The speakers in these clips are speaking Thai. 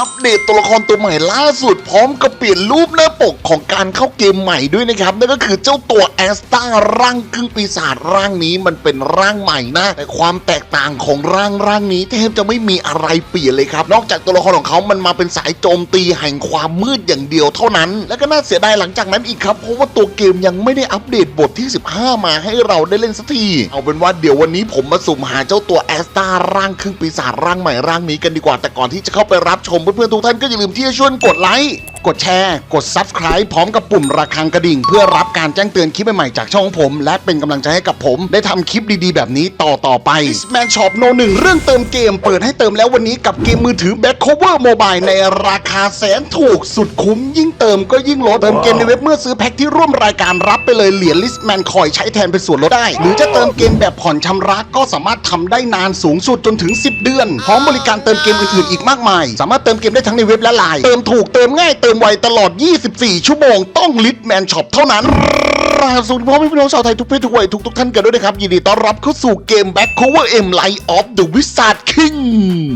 อัปเดตตัวละครตัวใหม่ล่าสุดพร้อมกับเปลี่ยนรูปหน้าปกของการเข้าเกมใหม่ด้วยนะครับนั่นก็คือเจ้าตัวแอสตาร่างครึ่งปีศาจร่างนี้มันเป็นร่างใหม่นะแต่ความแตกต่างของร่างร่างนี้แทบจะไม่มีอะไรเปลี่ยนเลยครับนอกจากตัวละครของเขามันมาเป็นสายโจมตีแห่งความมืดอย่างเดียวเท่านั้น และก็น่าเสียดายหลังจากนั้นอีกครับเพราะว่าตัวเกมยังไม่ได้อัปเดตบทที่ 15 มาให้เราได้เล่นสักทีเอาเป็นว่าเดี๋ยววันนี้ผมมาสุ่มหาเจ้าตัวแอสตาร่างครึ่งปีศาจร่างใหม่ร่างนี้กันดีกว่าแต่ก่อนที่จะเข้าไปรับชมเพื่อนๆทุกท่านก็อย่าลืมที่จะช่วยกดไลค์กดแชร์ กด Subscribe พร้อมกับปุ่มระฆังกระดิ่ง เพื่อรับการแจ้งเตือนคลิปใหม่ ๆ จากช่องผม และเป็นกำลังใจให้กับผม ได้ทำคลิปดีๆ แบบนี้ต่อต่อๆไป Man Shop No 1 เรื่องเติมเกม เปิดให้เติมแล้ววันนี้กับเกมมือถือ Back Cover Mobile ในราคาแสนถูกสุดคุ้ม ยิ่งเติมก็ยิ่งลด เติมเกมในเว็บเมื่อซื้อแพ็คที่ร่วมรายการรับไปเลยเหรียญ Listman Coin ใช้แทนเป็นส่วนลดได้ หรือจะเติมเกมแบบผ่อนชำระก็สามารถทำได้นานสูงสุดจนถึง 10 เดือนพร้อมบริการเติมเกมอื่นๆอีกมากมาย สามารถเติมเกมได้ทั้งในเว็บและไลน์เติมถูกเติมง่ายเติมไวตลอด 24 ชั่วโมง ต้องลิทแมนช็อปเท่านั้น ราสวัสดีพ่อแม่พี่น้องชาวไทยทุกเพศทุกวัยทุกทุกท่านกันด้วยนะครับ ยินดีต้อนรับเข้าสู่เกม Back Cover M Light of the Wizard King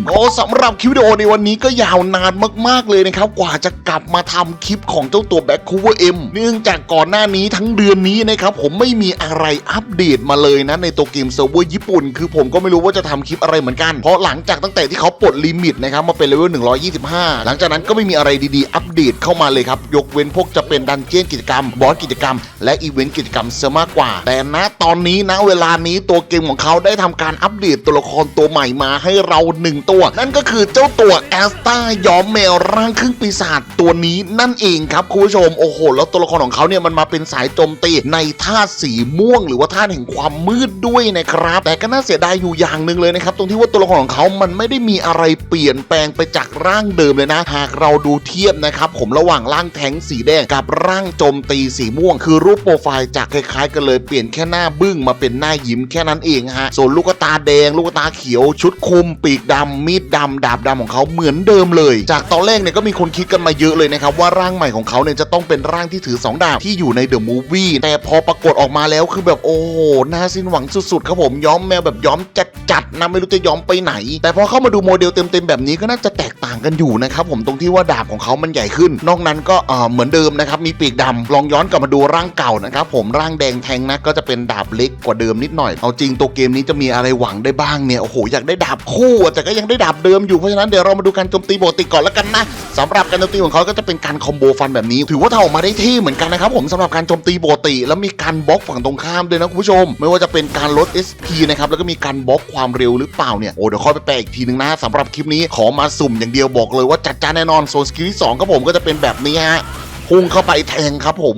โอ้สำหรับคลิปวิดีโอในวันนี้ก็ยาวนานมากๆเลยนะครับ กว่าจะกลับมาทำคลิปของเจ้าตัว Back Cover M เนื่องจากก่อนหน้านี้ทั้งเดือนนี้นะครับผมไม่มีอะไรอัปเดตมาเลยนะในตัวเกมเซิร์ฟเวอร์ญี่ปุ่น คือผมก็ไม่รู้ว่าจะทำคลิปอะไรเหมือนกัน เพราะหลังจากตั้งแต่ที่เขาปลดลิมิตนะครับมาเป็นเลเวล125 หลังจากนั้นก็ไม่มีอะไรดีๆ อัปเดตเข้ามาเลยครับยกเว้นพวกจะเป็นดันเจียนกิจกรรมบอสกิจกรรม และอีเวนต์กิจกรรมเสียมากกว่า แต่ณตอนนี้นะเวลานี้ตัวเกมของเขาได้ทำการอัปเดตตัวละครตัวใหม่มาให้เราหนึ่งตัว นั่นก็คือเจ้าตัวแอสตาย้อมแมวร่างครึ่งปีศาจตัวนี้นั่นเองครับคุณผู้ชมโอ้โห แล้วตัวละครของเขาเนี่ยมันมาเป็นสายโจมตีในธาสีม่วง หรือว่าธาแห่งความมืดด้วยนะครับ แต่ก็น่าเสียดายอยู่อย่างหนึ่งเลยนะครับตรงที่ว่าตัวละครของเขามันไม่ได้มีอะไรเปลี่ยนแปลงไปจากร่างเดิมเลยนะ หากเราดูเทียบนะครับผมระหว่างร่างแทงสีแดงกับร่างโจมตีสีม่วง คือรูปโปรไฟล์จากคล้ายๆกันเลยเปลี่ยนแค่หน้าบึ้งมาเป็นหน้ายิ้มแค่นั้นเองฮะส่วนลูกตาแดง ลูกตาเขียว ชุดคุม ปีกดำมีดดำดาบดำของเขาเหมือนเดิมเลย จากตอนแรกเนี่ยก็มีคนคิดกันมาเยอะเลยนะครับว่าร่างใหม่ของเขาเนี่ยจะต้องเป็นร่างที่ถือสองดาบที่อยู่ในเดอะมูฟวี่แต่พอปรากฏออกมาแล้วคือแบบโอ้โหน่าสิ้นหวังสุดๆครับผมย้อมแมวแบบย้อมจัด นะไม่รู้จะย้อมไปไหน แต่พอเข้ามาดูโมเดลเต็มๆแบบนี้ก็น่าจะแตกต่างกันอยู่นะครับผมตรงที่ว่าดาบของเขามันใหญ่ขึ้น นอกนั้นก็เออเหมือนเดิมนะครับมีปีกดำลองย้อนกลับมาดูร่างเก่านะครับผมร่างแดงแทงนะก็จะเป็นดาบเล็กกว่าเดิมนิดหน่อยเอาจริงตัวเกมนี้จะมีอะไรหวังได้บ้างเนี่ยโอ้โหอยากได้ดาบคู่แต่ก็ยังได้ดาบเดิมอยู่เพราะฉะนั้นเดี๋ยวเรามาดูการโจมตีปกติก่อนแล้วกันนะสำหรับการโจมตีของเขาก็จะเป็นการคอมโบฟันแบบนี้ ถือว่าทำออกมาได้เท่เหมือนกันนะครับผมสำหรับการโจมตีปกติ แล้วมีการบล็อกฝั่งตรงข้ามด้วยนะคุณผู้ชม ไม่ว่าจะเป็นการลด SP นะครับแล้วก็มีการบล็อกความเร็วหรือเปล่าเนี่ย โอ้เดี๋ยวค่อยไปแปลอีกทีนึงนะสำหรับคลิปนี้ขอมาสุ่มอย่างเดียวบอกเลยว่าจัดจ้านแน่นอนโซนสกิลที่สองครับผมก็จะเป็นแบบนี้ฮะพุ่งเข้าไปแทงครับผม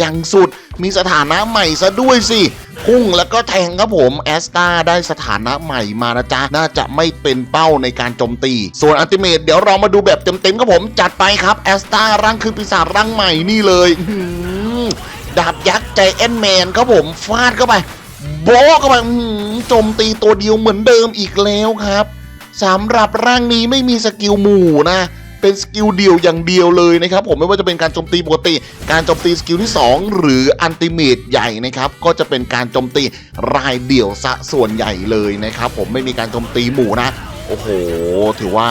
ย่างสุดมีสถานะใหม่ซะด้วยสิพุ่งแล้วก็แทงครับผมแอสตาได้สถานะใหม่มานะจ๊ะ น่าจะไม่เป็นเป้าในการโจมตี ส่วนอัลติเมทเดี๋ยวเรามาดูแบบเต็มๆครับผม จัดไปครับแอสตาร่างคือปีศาจร่างใหม่นี่เลยดาบยักษ์ใจแอนแมนครับผมฟาดเข้าไป โบะเข้าไปโจมตีตัวเดียวเหมือนเดิมอีกแล้วครับสำหรับร่างนี้ไม่มีสกิลหมู่นะ เป็นสกิลเดียวอย่างเดียวเลยนะครับ ผมไม่ว่าจะเป็นการโจมตีปกติ การโจมตีสกิลที่ 2 หรืออันติเมตใหญ่นะครับ ก็จะเป็นการโจมตีรายเดี่ยวซะส่วนใหญ่เลยนะครับ ผมไม่มีการโจมตีหมู่นะ โอ้โห ถือว่า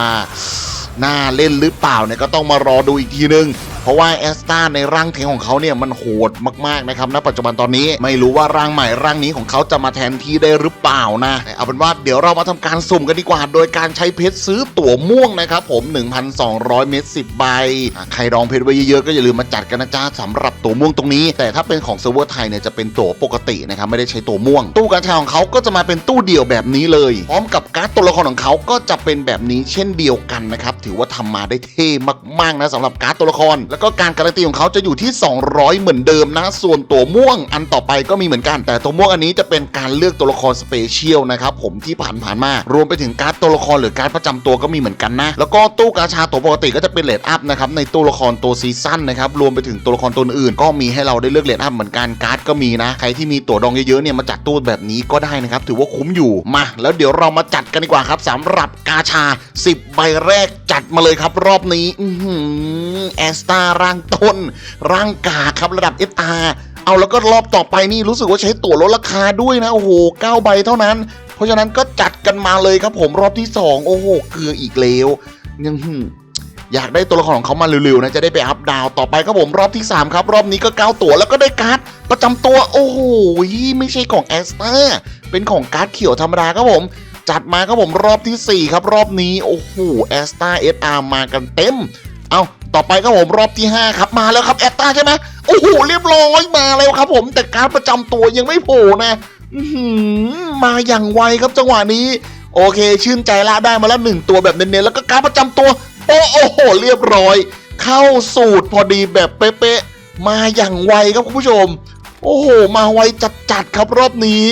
น่าเล่นหรือเปล่าเนี่ยก็ต้องมารอดูอีกทีนึง เพราะว่าแอสตาในร่างเทงของเขาเนี่ยมันโหดมากๆนะครับณปัจจุบันตอนนี้ไม่รู้ว่าร่างใหม่ร่างนี้ของเขาจะมาแทนที่ได้หรือเปล่านะเอาเป็นว่าเดี๋ยวเรามาทำการสุ่มกันดีกว่า โดยการใช้เพชรซื้อตั๋วม่วงนะครับผม 1,200 เม็ด10 ใบ ใครรองเพชรไว้เยอะๆก็อย่าลืมมาจัดกันนะจ๊ะสำหรับตั๋วม่วงตรงนี้ แต่ถ้าเป็นของเซิร์ฟเวอร์ไทยเนี่ยจะเป็นตั๋วปกตินะครับไม่ได้ใช้ตั๋วม่วง ตู้การใช้ของเขาก็จะมาเป็นตู้เดี่ยวแบบนี้เลย พร้อมกับการ์ดตัวละครของเขาก็จะเป็นแบบนี้เช่นเดียวกันนะครับถือว่าทำมาได้เท่มากๆนะสำหรับการ์ดตัวละครแล้วก็การการันตีของเขาจะอยู่ที่ 200 เหมือนเดิมนะส่วนตัวม่วงอันต่อไปก็มีเหมือนกัน แต่ตัวม่วงอันนี้จะเป็นการเลือกตัวละครสเปเชียลนะครับผมที่ผ่านผ่านมารวมไปถึงการ์ดตัวละครหรือการ์ดประจำตัวก็มีเหมือนกันนะ แล้วก็ตู้กาชาตัวปกติก็จะเป็นเลดอัพนะครับในตู้ละครตัวซีซั่นนะครับรวมไปถึงตัวละครตัวอื่นก็มีให้เราได้เลือกเลดอัพเหมือนกันการ์ดก็มีนะ ใครที่มีตั๋วดองเยอะๆเนี่ยมาจัดตู้แบบนี้ก็ได้นะครับถือว่าคุ้มอยู่มา แล้วเดี๋ยวเรามาจัดกันดีกว่าครับสำหรับกาชา 10 ใบแรกจัดมาเลยครับรอบนี้อือแอสตาร่างต้น ร่างกาครับระดับเอตาเอาแล้วก็รอบต่อไปนี่รู้สึกว่าใช้ตั๋วลดราคาด้วยนะ โอ้โห9ใบเท่านั้น เพราะฉะนั้นก็จัดกันมาเลยครับผมรอบที่ 2 โอ้โหเกลืออีกแล้วยังอยากได้ตัวละครของเขามาเร็วๆนะจะได้ไปอัพดาวต่อไปครับผมรอบที่ 3 ครับ รอบนี้ก็9ตัวแล้วก็ได้การ์ดประจำตัวโอ้โหไม่ใช่ของแอสตาเป็นของการ์ดเขียวธรรมดาครับผม จัดมาครับผมรอบทีสี่4 ครับ รอบนี้โอ้โหแอสตาเอสอาร์มากันเต็ม เอา ต่อไปครับผมรอบที่ 5 ครับมาแล้วครับแอสตาใช่ไหมโอ้โหเรียบร้อยมาแล้วครับ ผมแต่การประจำตัวยังไม่โผล่นะอื้อหือมาอย่างไวครับจังหวะนี้ โอเค ชื่นใจละได้มาแล้วหนึ่งตัวแบบเน้นๆแล้วก็การประจำตัวโอ้โหเรียบร้อย เข้าสูตรพอดีแบบเป๊ะๆมาอย่างไวครับคุณผู้ชม โอ้โห มาไวจัดๆครับรอบนี้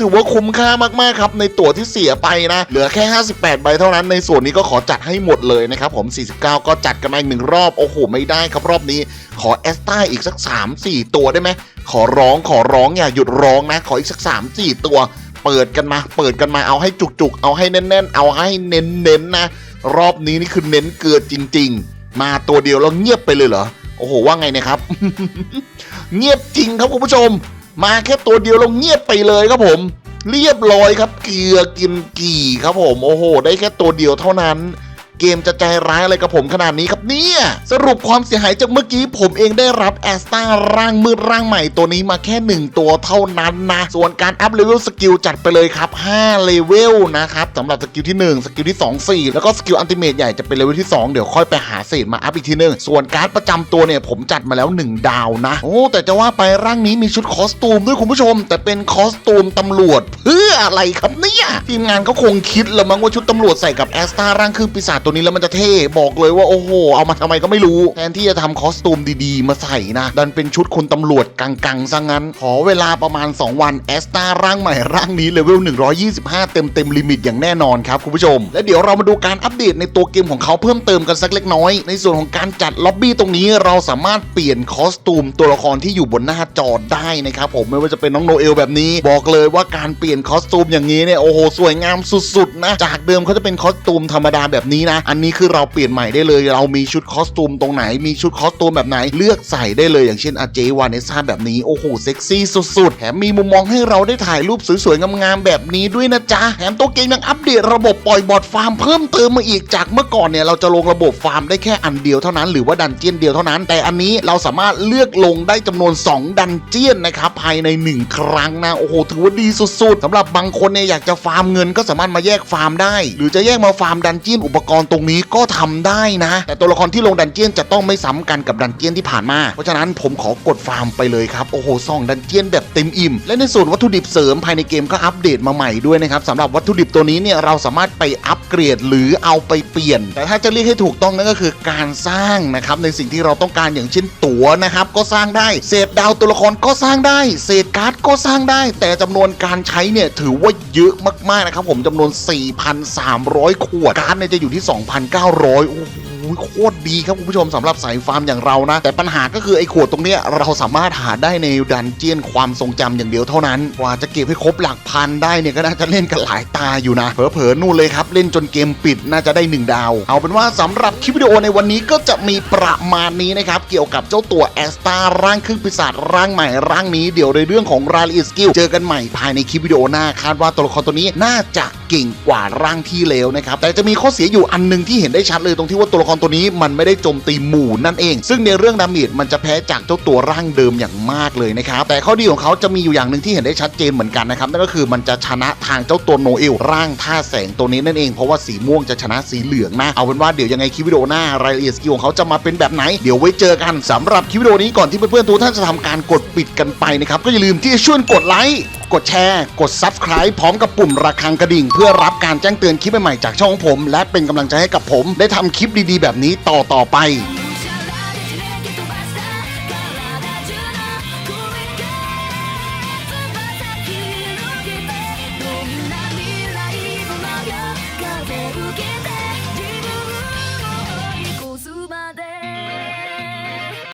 ถือว่าคุ้มค่ามากๆครับในตั๋วที่เสียไปนะ เหลือแค่ 58 ใบเท่านั้นในส่วนนี้ก็ขอจัดให้หมดเลยนะครับผม 49 ก็จัดกันมาอีกหนึ่งรอบ โอ้โห ไม่ได้ครับรอบนี้ ขอแอสตาอีกสัก 3-4 ตัวได้ไหม ขอร้องขอร้องอย่าหยุดร้องนะ ขออีกสัก 3-4 ตัว เปิดกันมา เปิดกันมาเอาให้จุกๆ เอาให้แน่นๆ เอาให้เน้นๆนะ รอบนี้นี่คือเน้นเกิดจริง ๆ มาตัวเดียวแล้วเงียบไปเลยเหรอ โอ้โหว่าไงนะครับ เงียบจริงครับคุณผู้ชม มาแค่ตัวเดียวเราเงียบไปเลยครับผม เรียบร้อยครับ เกลือกินกี่ครับผม โอ้โห ได้แค่ตัวเดียวเท่านั้น เกมจะใจร้ายอะไรกับผมขนาดนี้ครับเนี่ย สรุปความเสียหายจากเมื่อกี้ผมเองได้รับแอสตาร่างมืดร่างใหม่ตัวนี้มาแค่ 1 ตัวเท่านั้นนะ ส่วนการอัพเลเวลสกิลจัดไปเลยครับ5เลเวลนะครับสำหรับสกิลที่ 1 สกิลที่ 2 4 แล้วก็สกิลอันติเมตใหญ่จะเป็นเลเวลที่ 2 เดี๋ยวค่อยไปหาเศษมาอัพอีกทีหนึง ส่วนการ์ดประจำตัวเนี่ยผมจัดมาแล้ว 1 ดาวนะ โอ้แต่จะว่าไปร่างนี้มีชุดคอสตูมด้วยคุณผู้ชม แต่เป็นคอสตูมตำรวจเพื่อ อะไรครับเนี่ย ทีมงานเขาคงคิดแล้วมั้งว่าชุดตำรวจใส่กับแอสตาร่างคือปีศาจตัวนี้แล้วมันจะเท่บอกเลยว่าโอ้โห เอามาทำไมก็ไม่รู้ แทนที่จะทำคอสตูมดีๆ มาใส่นะ ดันเป็นชุดคนตำรวจกังๆซะงั้น ขอเวลาประมาณ 2 วันแอสตาร่างใหม่ร่างนี้เลเวล125 เต็มเต็มลิมิตอย่างแน่นอนครับคุณผู้ชม และเดี๋ยวเรามาดูการอัปเดตในตัวเกมของเขาเพิ่มเติมกันสักเล็กน้อย ในส่วนของการจัดล็อบบี้ตรงนี้เราสามารถเปลี่ยนคอสตูมตัวละครที่อยู่บนหน้าจอได้นะครับผมไม่ว่าจะเป็นน้องโนเอลแบบนี้ บอกเลยว่าการเปลี่ยนคอสตูมอย่างนี้เนี่ยโอ้โหสวยงามสุดๆนะจากเดิมเขาจะเป็นคอสตูมธรรมดาแบบนี้นะ อันนี้คือเราเปลี่ยนใหม่ได้เลย เรามีชุดคอสตูมตรงไหนมีชุดคอสตูมแบบไหนเลือกใส่ได้เลยอย่างเช่นอาเจวานเนซ่าแบบนี้โอ้โหเซ็กซี่สุดๆแถมมีมุมมองให้เราได้ถ่ายรูปสวยๆงามๆแบบนี้ด้วยนะจ๊ะแถมตัวเกมยังอัพ เดตระบบปล่อยบอทฟาร์มเพิ่มเติมมาอีกจากเมื่อก่อนเนี่ยเราจะลงระบบฟาร์มได้แค่อันเดียวเท่านั้นหรือว่าดันเจียนเดียวเท่านั้น แต่อันนี้เราสามารถเลือกลงได้จำนวน 2 ดันเจียนนะครับภายใน 1 ครั้งนะโอ้โหถือว่าดีสุดๆสำหรับบางคนเนี่ยอยากจะฟาร์มเงินก็สามารถมาแยกฟาร์มได้ หรือจะแยกมาฟาร์มดันเจียนอุปกรณ์ตรงนี้ก็ทำได้นะ แต่ตัวละครที่ลงดันเจียนจะต้องไม่ซ้ำกันกับดันเจียนที่ผ่านมา เพราะฉะนั้นผมขอกดฟาร์มไปเลยครับโอ้โหซองดันเจียนแบบเต็มอิ่มและในส่วนวัตถุดิบเสริมภายในเกมก็อัปเดตมาใหม่ด้วยนะครับสำหรับวัตถุดิบตัวนี้เนี่ยเราสามารถไปอัปเกรดหรือเอาไปเปลี่ยน แต่ถ้าจะเรียกให้ถูกต้องนั่นก็คือการสร้างนะครับในสิ่งที่เราต้องการอย่างเช่นตั๋วนะครับก็สร้างได้เศษดาวตัวละครก็สร้างได้เศษการ์ดก็สร้างได้ แต่จำนวนการใช้เนี่ยถือว่าเยอะมากๆนะครับผมจำนวน 4,300 ขวดการ์ดเนี่ยจะอยู่ที่ 2,900โอ้โห อ้ยโคตรดีครับคุณผู้ชมสำหรับสายฟาร์มอย่างเรานะ แต่ปัญหาก็คือไอ้ขวดตรงเนี้ยเราสามารถหาได้ในดันเจียนความทรงจำอย่างเดียวเท่านั้นกว่าจะเก็บให้ครบหลักพันได้เนี่ยก็น่าจะเล่นกันหลายตาอยู่นะเผลอๆนู่นเลยครับ เล่นจนเกมปิดน่าจะได้ 1 ดาว เอาเป็นว่าสำหรับคลิปวิดีโอในวันนี้ก็จะมีประมาณนี้นะครับเกี่ยวกับเจ้าตัวแอสตาร่างครึ่งปีศาจร่างใหม่ร่างนี้เดี๋ยวในเรื่องของรายละเอียดสกิลเจอกันใหม่ภายในคลิปวิดีโอหน้าคาดว่าตัวละครตัวนี้น่าจะ เก่งกว่าร่างที่แล้วนะครับแต่จะมีข้อเสียอยู่อันหนึงที่เห็นได้ชัดเลยตรงที่ว่าตัวละครตัวนี้มันไม่ได้โจมตีหมู่นั่นเอง ซึ่งในเรื่องดาเมจมันจะแพ้จากเจ้าตัวร่างเดิมอย่างมากเลยนะครับแต่ข้อดีของเขาจะมีอยู่อย่างหนึ่งที่เห็นได้ชัดเจนเหมือนกันนะครับนั่นก็คือมันจะชนะทางเจ้าตัวโนเอลร่างท่าแสงตัวนี้นั่นเองเพราะว่าสีม่วงจะชนะสีเหลืองนะเอาเป็นว่าเดี๋ยวยังไงคลิปวิดีโอหน้ารายละเอียดสกิลของเขาจะมาเป็นแบบไหนเดี๋ยวไว้เจอกันสำหรับคลิปวิดีโอนี้ก่อนที่เพื่อนๆทุกท่านจะทำการกดปิดกันไปนะครับก็อย่าลืมที่จะช่วยกดไลค์ กดแชร์ กด Subscribe พร้อมกับปุ่มระฆังกระดิ่ง เพื่อรับการแจ้งเตือนคลิปใหม่ๆจากช่องผม และเป็นกำลังใจให้กับผม ได้ทำคลิปดีๆ แบบนี้ต่อๆไป